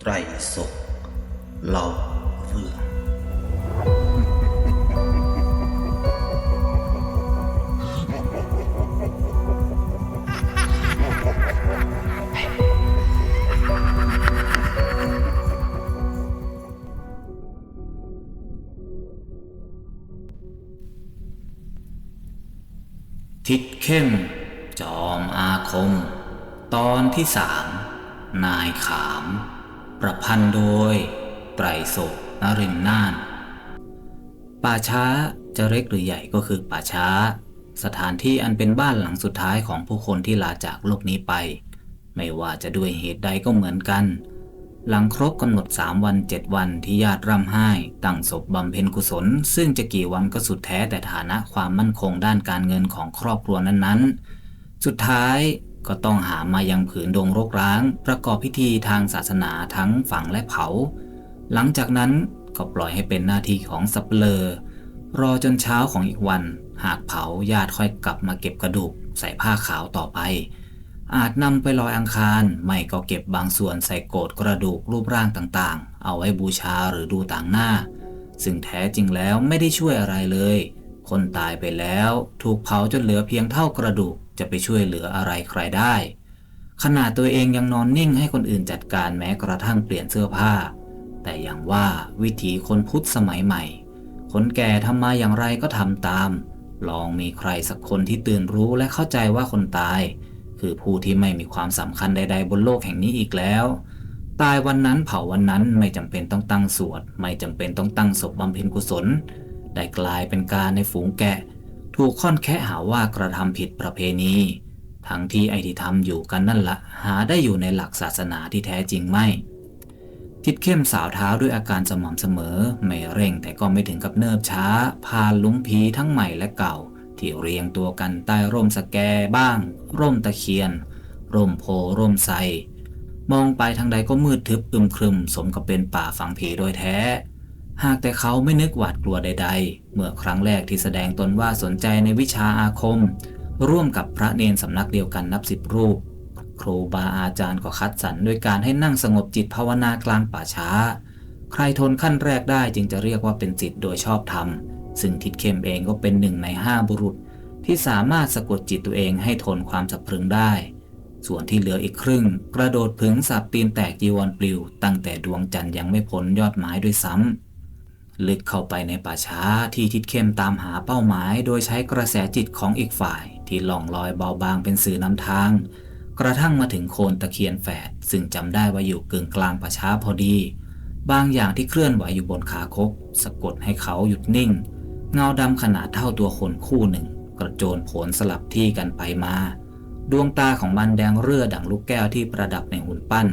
ไตรสกเล่าเรื่องทิศเข้ม จอมอาคม ตอนที่สามนายขาม ประพันธ์โดย ไตรศกนรินทร์น่าน ป่าช้าจะเล็กหรือใหญ่ก็คือป่าช้า สถานที่อันเป็นบ้านหลังสุดท้ายของผู้คนที่ลาจากโลกนี้ไป ไม่ว่าจะด้วยเหตุใดก็เหมือนกัน หลังครบกำหนด 3 วัน 7 วันที่ญาติร่ำไห้ตั้งศพบำเพ็ญกุศล ซึ่งจะกี่วันก็สุดแท้แต่ฐานะความมั่นคงด้านการเงินของครอบครัวนั้นๆ สุดท้าย ก็ต้องหามายังผืนดงรกร้าง ประกอบพิธีทางศาสนาทั้งฝังและเผา หลังจากนั้นก็ปล่อยให้เป็นหน้าที่ของสับเปลอรอจนเช้าของอีกวัน หากเผาญาติค่อยกลับมาเก็บกระดูก ใส่ผ้าขาวต่อไป อาจนำไปลอยอังคารไม่ก็เก็บบางส่วนใส่โกดกระดูกรูปร่างต่างๆ เอาไว้บูชาหรือดูต่างหน้า ซึ่งแท้จริงแล้วไม่ได้ช่วยอะไรเลย คนตายไปแล้ว ถูกเผาจนเหลือเพียงเท่ากระดูก จะไปช่วยเหลืออะไรใครได้ ขนาดตัวเองยังนอนนิ่งให้คนอื่นจัดการแม้กระทั่งเปลี่ยนเสื้อผ้า แต่อย่างว่าวิถีคนพุทธสมัยใหม่ คนแก่ทำมาอย่างไรก็ทำตาม ลองมีใครสักคนที่ตื่นรู้และเข้าใจว่าคนตาย คือผู้ที่ไม่มีความสำคัญใด ๆ บนโลกแห่งนี้อีกแล้วตายวันนั้นเผาวันนั้นไม่จำเป็นต้องตั้งสวด ไม่จำเป็นต้องตั้งศพบำเพ็ญกุศล ได้กลายเป็นการในฝูงแกะ ถูกค่อนแค่หาว่ากระทำผิดประเพณี ทั้งที่ไอที่ทำอยู่กันนั่นละหาได้อยู่ในหลักศาสนาที่แท้จริงไม่ ทิดเข้มสาวเท้าด้วยอาการสม่ำเสมอ ไม่เร่งแต่ก็ไม่ถึงกับเนิบช้า พาลุงผีทั้งใหม่และเก่า ที่เรียงตัวกันใต้ร่มสแกบ้าง ร่มตะเคียน ร่มโพร่มไทรมองไปทางใดก็มืดทึบอึมครึม สมกับเป็นป่าฝังผีโดยแท้ หากแต่เขาไม่นึกหวาดกลัวใด ๆ เมื่อครั้งแรกที่แสดงตนว่าสนใจในวิชาอาคม ร่วมกับพระเนนสำนักเดียวกันนับสิบรูป ครูบาอาจารย์ก็คัดสรรด้วยการให้นั่งสงบจิตภาวนากลางป่าช้า ใครทนขั้นแรกได้จึงจะเรียกว่าเป็นจิตโดยชอบธรรม ซึ่งทิดเข้มเองก็เป็นหนึ่งในห้าบุรุษ ที่สามารถสะกดจิตตัวเองให้ทนความสะพรึงได้ ส่วนที่เหลืออีกครึ่ง กระโดดผึงสับตีนแตกจีวรปลิว ตั้งแต่ดวงจันทร์ยังไม่พ้นยอดไม้ด้วยซ้ำ ลึกเข้าไปในป่าช้าที่ทิดเข้มตามหาเป้าหมาย โดยใช้กระแสจิตของอีกฝ่ายที่ล่องลอยเบาบางเป็นสื่อนำทาง กระทั่งมาถึงโคนตะเคียนแฝดซึ่งจำได้ว่าอยู่กึ่งกลางป่าช้าพอดี บางอย่างที่เคลื่อนไหวอยู่บนขาคกสะกดให้เขาหยุดนิ่ง เงาดำขนาดเท่าตัวคนคู่หนึ่ง กระโจนโผลสลับที่กันไปมา ดวงตาของมันแดงเรือดั่งลูกแก้วที่ประดับในหุ่นปั้น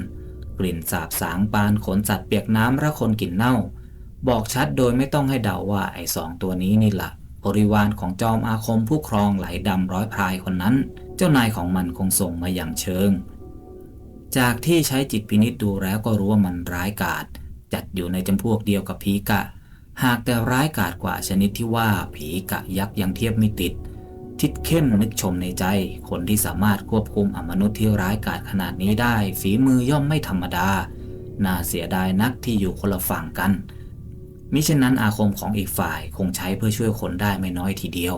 กลิ่นสาบสางปานขนสัตว์เปียกน้ำระคนกลิ่นเน่า บอกชัดโดยไม่ต้องให้เดาว่าไอ้สองตัวนี้นี่ละบริวารของจอมอาคมผู้ครองไหลดำร้อยพรายคนนั้น เจ้านายของมันคงส่งมาอย่างเชิง จากที่ใช้จิตพินิษดูแล้วก็รู้ว่ามันร้ายกาจจัดอยู่ในจำพวกเดียวกับผีกะ หากแต่ร้ายกาจกว่าชนิดที่ว่าผีกะยักษ์ยังเทียบไม่ติด ทิดเข้มนึกชมในใจ คนที่สามารถควบคุมอมนุษย์ที่ร้ายกาจขนาดนี้ได้ ฝีมือย่อมไม่ธรรมดา น่าเสียดายนักที่อยู่คนละฝั่งกัน มิฉะนั้นอาคมของอีกฝ่ายคงใช้เพื่อช่วยคนได้ไม่น้อยทีเดียว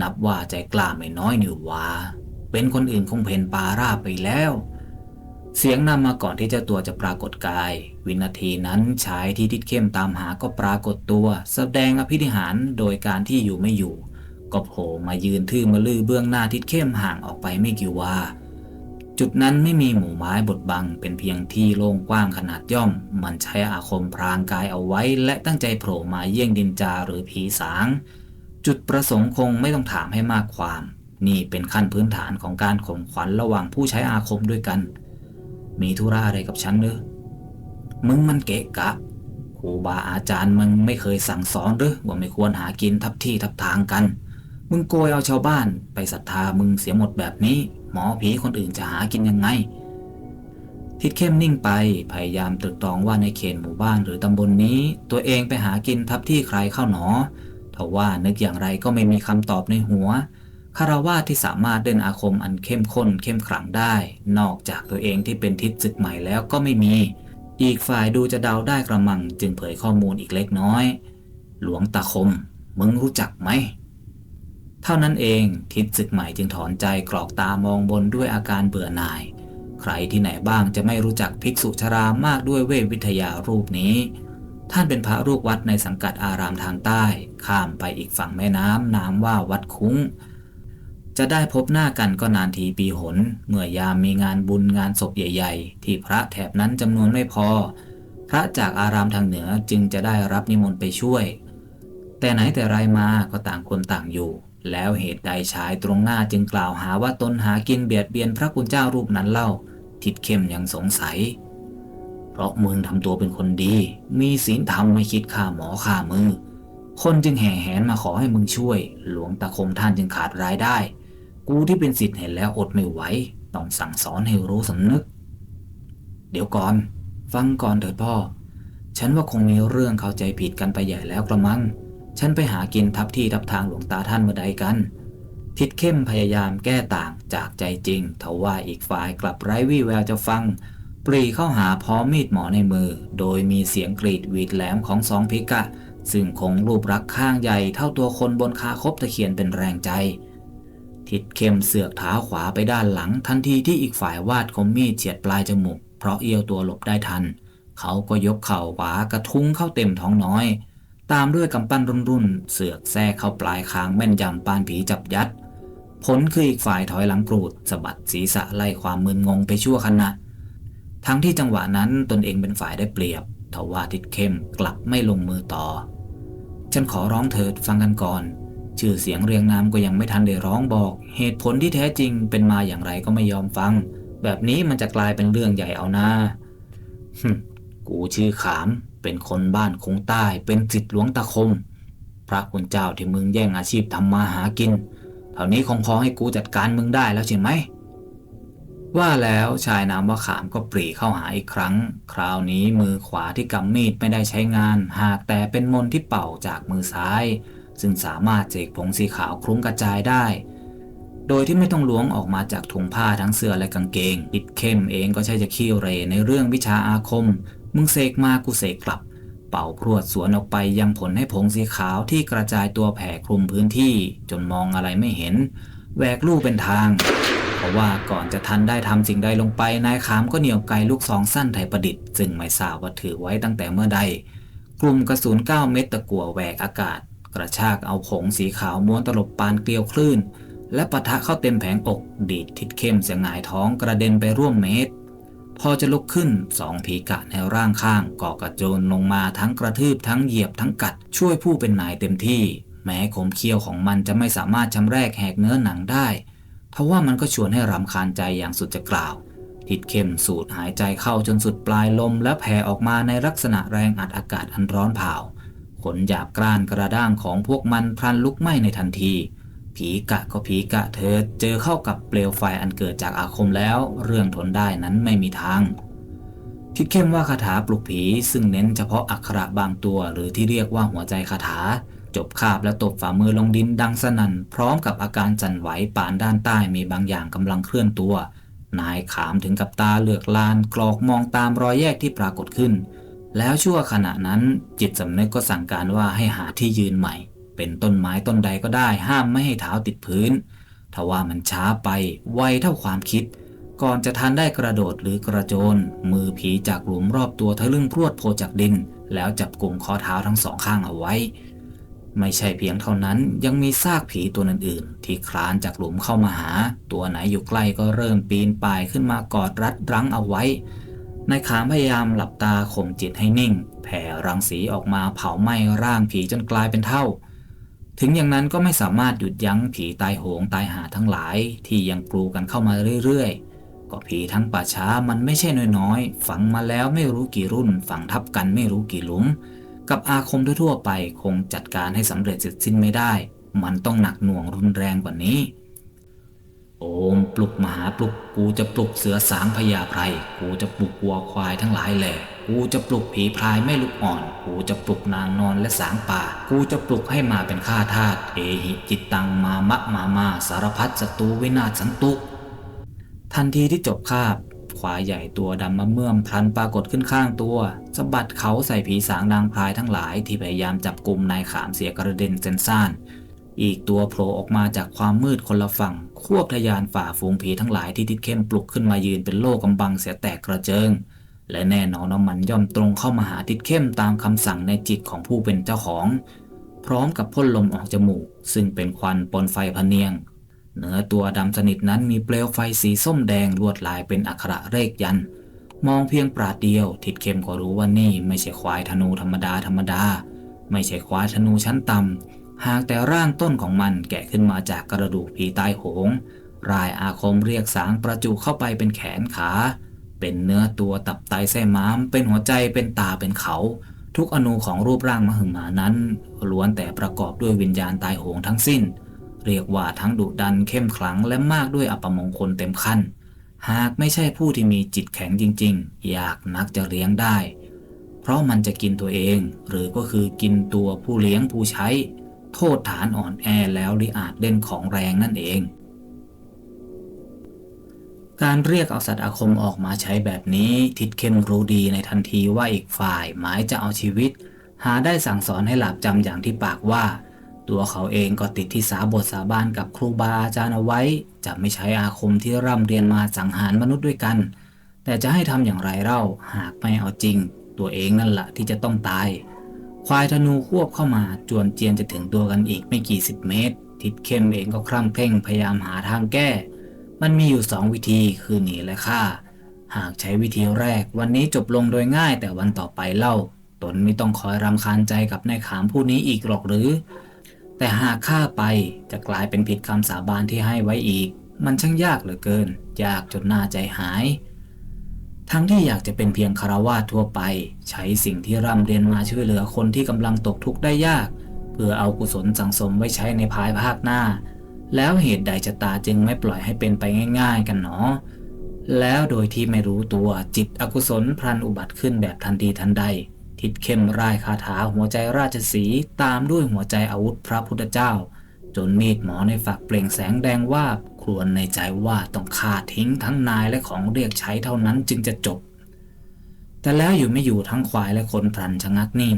นับว่าใจกล้าไม่น้อยนี่ว่า เป็นคนอื่นคงเพนปาราไปแล้ว เสียงนำมาก่อนที่เจ้าตัวจะปรากฏกาย วินาทีนั้นชายที่ทิดเข้มตามหาก็ปรากฏตัว แสดงอภินิหารโดยการที่อยู่ไม่อยู่ ก็โผล่มายืนทื่อมาลือเบื้องหน้าทิดเข้มห่างออกไปไม่กี่วา จุดนั้นไม่มีหมู่ไม้บดบัง เป็นเพียงที่โล่งกว้างขนาดย่อม มันใช้อาคมพรางกายเอาไว้ และตั้งใจโผล่มาเยี่ยงดินจาหรือผีสาง จุดประสงค์คงไม่ต้องถามให้มากความ นี่เป็นขั้นพื้นฐานของการข่มขวัญระหว่างผู้ใช้อาคมด้วยกัน มีธุระอะไรกับฉันเนอะมึงมันเกะกะครูบาอาจารย์มึงไม่เคยสั่งสอนหรือว่าไม่ควรหากินทับที่ทับทางกัน มึงโกยเอาชาวบ้านไปศรัทธามึงเสียหมดแบบนี้ หมอผีคนอื่นจะหากินยังไง ทิดเข้มนิ่งไปพยายามตรึกตรองว่าในเขตหมู่บ้านหรือตำบลนนี้ ตัวเองไปหากินทับที่ใครเข้าหนอทว่านึกอย่างไรก็ไม่มีคำตอบในหัวคารวาที่สามารถเล่นอาคมอันเข้มข้นเข้มขลังได้ นอกจากตัวเองที่เป็นทิศศึกใหม่แล้วก็ไม่มี อีกฝ่ายดูจะเดาได้กระมังจึงเผยข้อมูลอีกเล็กน้อย หลวงตาคม มึงรู้จักไหม เท่านั้นเองทิศศึกใหม่จึงถอนใจกรอกตามองบนด้วยอาการเบื่อหน่าย ใครที่ไหนบ้างจะไม่รู้จักภิกษุชรามากด้วยเวทวิทยารูปนี้ ท่านเป็นพระลูกวัดในสังกัดอารามทางใต้ ข้ามไปอีกฝั่งแม่น้ำนามว่าวัดคุ้ง จะได้พบหน้ากันก็นานทีปีหน เมื่อยามมีงานบุญงานศพใหญ่ ๆ ที่พระแถบนั้นจำนวนไม่พอ พระจากอารามทางเหนือจึงจะได้รับนิมนต์ไปช่วย แต่ไหนแต่ไรมาก็ต่างคนต่างอยู่ แล้วเหตุใดชายตรงหน้าจึงกล่าวหาว่าตนหากินเบียดเบียนพระคุณเจ้ารูปนั้นเล่า ทิดเข้มยังสงสัย เพราะมึงทำตัวเป็นคนดี มีศีลธรรมไม่คิดฆ่าหมอฆ่ามือ คนจึงแห่แหนมาขอให้มึงช่วย หลวงตาคมท่านจึงขาดรายได้ กูที่เป็นสิทธิ์เห็นแล้วอดไม่ไหวต้องสั่งสอนให้รู้สำนึก เดี๋ยวก่อน ฟังก่อนเถิดพ่อ ฉันว่าคงมีเรื่องเข้าใจผิดกันไปใหญ่แล้วกระมัง ฉันไปหากินทับที่ทับทางหลวงตาท่านเมื่อใดกัน ทิดเข้มพยายามแก้ต่างจากใจจริงทว่าอีกฝ่ายกลับไร้วี่แววจะฟัง ปรีเข้าหาพร้อมมีดหมอในมือ โดยมีเสียงกรีดหวีดแหลมของสองพิกะ ซึ่งคงรูปรักข้างใหญ่เท่าตัวคนบนคาคบตะเคียนเป็นแรงใจ ทิดเข้มเสือกเท้าขวาไปด้านหลัง ทันทีที่อีกฝ่ายวาดคมมีดเฉียดปลายจมูกเพราะเอี้ยวตัวหลบได้ทัน เขาก็ยกเข่าขวากระทุ้งเข้าเต็มท้องน้อย ตามด้วยกำปั้นรุ่นๆ เสือกแทรกเข้าปลายคางแม่นยำปานผีจับยัด ผลคืออีกฝ่ายถอยหลังกรูดสะบัดศีรษะไล่ความมึนงงไปชั่วขณะ ทั้งที่จังหวะนั้นตนเองเป็นฝ่ายได้เปรียบทว่าทิดเข้มกลับไม่ลงมือต่อ ฉันขอร้องเถิดฟังกันก่อน ชื่อเสียงเรียงนามก็ยังไม่ทันได้ร้องบอก เหตุผลที่แท้จริงเป็นมาอย่างไรก็ไม่ยอมฟัง แบบนี้มันจะกลายเป็นเรื่องใหญ่เอานะฮึกูชื่อขาม เป็นคนบ้านคงใต้ เป็นสิทธิหลวงตาคม พระคุณเจ้าที่มึงแย่งอาชีพทำมาหากินเท่านี้คงพอให้กูจัดการมึงได้แล้วใช่ไหม ว่าแล้วชายนามว่าขามก็ปรีเข้าหาอีกครั้ง คราวนี้มือขวาที่กำมีดไม่ได้ใช้งาน หากแต่เป็นมนที่เป่าจากมือซ้าย ซึ่งสามารถเจกผงสีขาวคลุ้งกระจายได้ โดยที่ไม่ต้องล้วงออกมาจากถุงผ้าทั้งเสื้อและกางเกงอิดเข้มเองก็ใช่จะขี้เรในเรื่องวิชาอาคม มึงเสกมากูเสกกลับ เป่าพรวดสวนออกไปยังผลให้ผงสีขาวที่กระจายตัวแผ่คลุมพื้นที่จนมองอะไรไม่เห็นแหวกลู่เป็นทาง เพราะว่าก่อนจะทันได้ทำสิ่งใดลงไปนายขามก็เหนี่ยวไกลลูกซองสั้นไทยประดิษฐ์ซึ่งไม่ทราบว่าถือไว้ตั้งแต่เมื่อใด กลุ่มกระสุน9เม็ดตะกั่วแหวกอากาศ กระชากเอาผงสีขาวม้วนตลบปานเกลียวคลื่น และปะทะเข้าเต็มแผงอก ดีดทิดเข้มเสียงหงายท้องกระเด็นไปร่วมเมตร พอจะลุกขึ้นสองผีกะในร่างข้างก่อกระโจนลงมาทั้งกระทืบทั้งเหยียบทั้งกัด ช่วยผู้เป็นนายเต็มที่ แม้ขมเคี้ยวของมันจะไม่สามารถชำแรกแหกเนื้อหนังได้ทว่ามันก็ชวนให้รำคาญใจอย่างสุดจะกล่าว ทิดเข้มสูดหายใจเข้าจนสุดปลายลมและแผ่ออกมาในลักษณะแรงอัดอากาศอันร้อนเผาขนหยาบกร้านกระด้างของพวกมันพลันลุกไหม้ในทันที ผีกะก็ผีกะเธอเจอเข้ากับเปลวไฟอันเกิดจากอาคมแล้ว เรื่องทนได้นั้นไม่มีทางทิดเข้มว่าคาถาปลุกผีซึ่งเน้นเฉพาะอักขระบางตัว หรือที่เรียกว่าหัวใจคาถา จบคาบและตบฝ่ามือลงดินดังสนั่น พร้อมกับอาการสั่นไหวปานด้านใต้มีบางอย่างกำลังเคลื่อนตัว นายขามถึงกับตาเหลือกลานกรอกมองตามรอยแยกที่ปรากฏขึ้น แล้วชั่วขณะนั้นจิตสำนึกก็สั่งการว่าให้หาที่ยืนใหม่ เป็นต้นไม้ต้นใดก็ได้ห้ามไม่ให้เท้าติดพื้นทว่ามันช้าไปไวเท่าความคิด ก่อนจะทันได้กระโดดหรือกระโจน มือผีจากหลุมรอบตัวทะลึ่งพรวดโผล่จากดิน แล้วจับกลุ่มข้อเท้าทั้งสองข้างเอาไว้ ไม่ใช่เพียงเท่านั้นยังมีซากผีตัวอื่นๆ ที่คลานจากหลุมเข้ามาหา ตัวไหนอยู่ใกล้ก็เริ่มปีนป่ายขึ้นมากอดรัดรั้งเอาไว้นายขามพยายามหลับตาข่มจิตให้นิ่ง แผ่รังสีออกมาเผาไหม้ร่างผีจนกลายเป็นเท่า ถึงอย่างนั้นก็ไม่สามารถหยุดยั้งผีตายโหงตายหาทั้งหลาย ที่ยังกลูกันเข้ามาเรื่อยๆ ก็ผีทั้งป่าช้ามันไม่ใช่น้อยๆ ฝังมาแล้วไม่รู้กี่รุ่น ฝังทับกันไม่รู้กี่หลุม กับอาคมทั่วๆไปคงจัดการให้สำเร็จเสร็จสิ้นไม่ได้ มันต้องหนักหน่วงรุนแรงกว่านี้ โอมปลุกมหาปลุกกูจะปลุกเสือสางพญาไพรกูจะปลุกวัวควายทั้งหลายแหล่ กูจะปลุกผีพรายไม่ลุกอ่อน กูจะปลุกนางนอนและสางป่า กูจะปลุกให้มาเป็นข้าทาส เอหิจิตตังมามะมามาสารพัดศัตรูวินาศสันตุทันทีที่จบคาบควาใหญ่ตัวดำมะเมื่อมพลันปรากฏขึ้นข้างตัวสะบัดเขาใส่ผีสางนางพรายทั้งหลายที่พยายามจับกลุ่มนายขามเสียกระเด็นเซนซ่านอีกตัวโผล่ออกมาจากความมืดคนละฝั่ง ควบทะยานฝ่าฝูงผีทั้งหลายที่ทิดเข้มปลุกขึ้นมายืนเป็นโล่กำบังเสียแตกกระเจิง และแน่นอนว่ามันย่อมตรงเข้ามาหาทิดเข้มตามคำสั่งในจิตของผู้เป็นเจ้าของ พร้อมกับพ่นลมออกจมูก ซึ่งเป็นควันปนไฟพะเนียงเนื้อตัวดำสนิทนั้นมีเปลวไฟสีส้มแดงลวดลายเป็นอักขระเลขยัน มองเพียงปราดเดียว ทิดเข้มก็รู้ว่านี่ไม่ใช่ควายธนูธรรมดาธรรมดา ไม่ใช่ควายธนูชั้นต่ำหากแต่ร่างต้นของมันแกะขึ้นมาจากกระดูกผีตายโหงรายอาคมเรียกสางประจุเข้าไปเป็นแขนขา เป็นเนื้อตัวตับไตไส้ม้าม เป็นหัวใจเป็นตาเป็นเขา ทุกอนูของรูปร่างมหึมานั้นล้วนแต่ประกอบด้วยวิญญาณตายโหงทั้งสิ้น เรียกว่าทั้งดุดันเข้มขลังและมากด้วยอัปมงคลเต็มขั้น หากไม่ใช่ผู้ที่มีจิตแข็งจริง ๆ อยากนักจะเลี้ยงได้ เพราะมันจะกินตัวเอง หรือก็คือกินตัวผู้เลี้ยงผู้ใช้ โทษฐานอ่อนแอแล้วลิอาจเล่นของแรงนั่นเอง การเรียกเอาสัตว์อาคมออกมาใช้แบบนี้ทิดเข้มรู้ดีในทันทีว่าอีกฝ่ายหมายจะเอาชีวิต หาได้สั่งสอนให้หลับจำอย่างที่ปากว่า ตัวเขาเองก็ติดที่สาบทสาบานกับครูบาอาจารย์เอาไว้ จะไม่ใช้อาคมที่ร่ำเรียนมาสังหารมนุษย์ด้วยกัน แต่จะให้ทำอย่างไรเล่าหากไม่เอาจริง ตัวเองนั่นแหละที่จะต้องตาย ควายธนูควบเข้ามาจวนเจียนจะถึงตัวกันอีกไม่กี่สิบเมตร ทิดเข้มเองก็คร่ำเคร่งพยายามหาทางแก้ มันมีอยู่สองวิธีคือหนีและฆ่า หากใช้วิธีแรก วันนี้จบลงโดยง่ายแต่วันต่อไปเล่า ตนไม่ต้องคอยรำคาญใจกับนายขามผู้นี้อีกหรอกหรือ แต่หากฆ่าไปจะกลายเป็นผิดคำสาบานที่ให้ไว้อีก มันช่างยากเหลือเกิน ยากจนน่าใจหายทั้งที่อยากจะเป็นเพียงคารวาทั่วไป ใช้สิ่งที่ร่ำเรียนมาช่วยเหลือคนที่กำลังตกทุกข์ได้ยาก เพื่อเอากุศลสังสมไว้ใช้ในภายภาคหน้า แล้วเหตุใดชะตาจึงไม่ปล่อยให้เป็นไปง่าย ๆ กันหนอ แล้วโดยที่ไม่รู้ตัวจิตอกุศลพลันอุบัติขึ้นแบบทันทีทันใด ทิดเข้มร่ายคาถาหัวใจราชสีตามด้วยหัวใจอาวุธพระพุทธเจ้า จนมีดหมอในฝักเปล่งแสงแดงว่าครวญในใจว่าต้องฆ่าทิ้งทั้งนายและของเรียกใช้เท่านั้นจึงจะจบ แต่แล้วอยู่ไม่อยู่ทั้งควายและคนพลันชะงักนิ่ง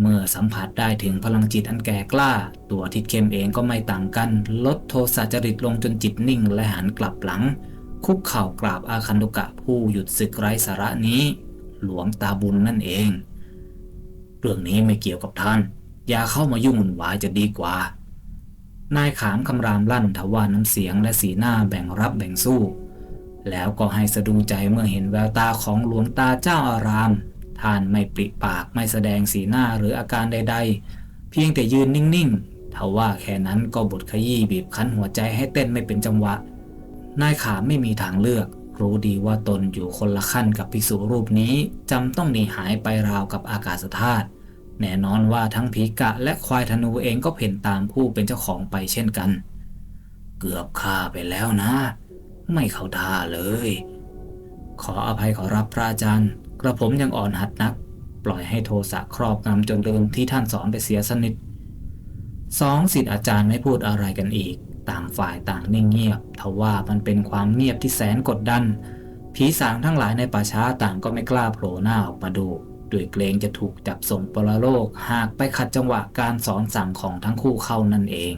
เมื่อสัมผัสได้ถึงพลังจิตอันแก่กล้า ตัวทิดเข้มเองก็ไม่ต่างกัน ลดโทสะจริตลงจนจิตนิ่งและหันกลับหลัง คุกเข่ากราบอาคันตุกะผู้หยุดศึกไร้สาระนี้ หลวงตาบุญนั่นเอง เรื่องนี้ไม่เกี่ยวกับท่าน อย่าเข้ามายุ่งวุ่นวายจะดีกว่า นายขามคำรามลั่นทว่าน้ำเสียงและสีหน้าแบ่งรับแบ่งสู้ แล้วก็ให้สะดุ้งใจเมื่อเห็นแววตาของหลวงตาเจ้าอาราม ท่านไม่ปริปากไม่แสดงสีหน้าหรืออาการใด ๆ เพียงแต่ยืนนิ่งๆทว่าแค่นั้นก็บดขยี้บีบคั้นหัวใจให้เต้นไม่เป็นจังหวะ นายขามไม่มีทางเลือก รู้ดีว่าตนอยู่คนละขั้นกับภิกษุรูปนี้จำต้องหนีหายไปราวกับอากาศธาตุแน่นอนว่าทั้งผีกะและควายธนูเองก็เพ่นตามผู้เป็นเจ้าของไปเช่นกัน เกือบฆ่าไปแล้วนะ ไม่เข้าท่าเลย ขออภัยขอรับพระอาจารย์ กระผมยังอ่อนหัดนัก ปล่อยให้โทสะครอบงำจนลืมที่ท่านสอนไปเสียสนิทสองสิทธิ์อาจารย์ไม่พูดอะไรกันอีก ต่างฝ่ายต่างนิ่งเงียบทว่ามันเป็นความเงียบที่แสนกดดัน ผีสางทั้งหลายในป่าช้าต่างก็ไม่กล้าโผล่หน้าออกมาดูด้วยเกรงจะถูกจับส่งปรโลก หากไปขัดจังหวะการสอนสั่งของทั้งคู่เข้านั่นเอง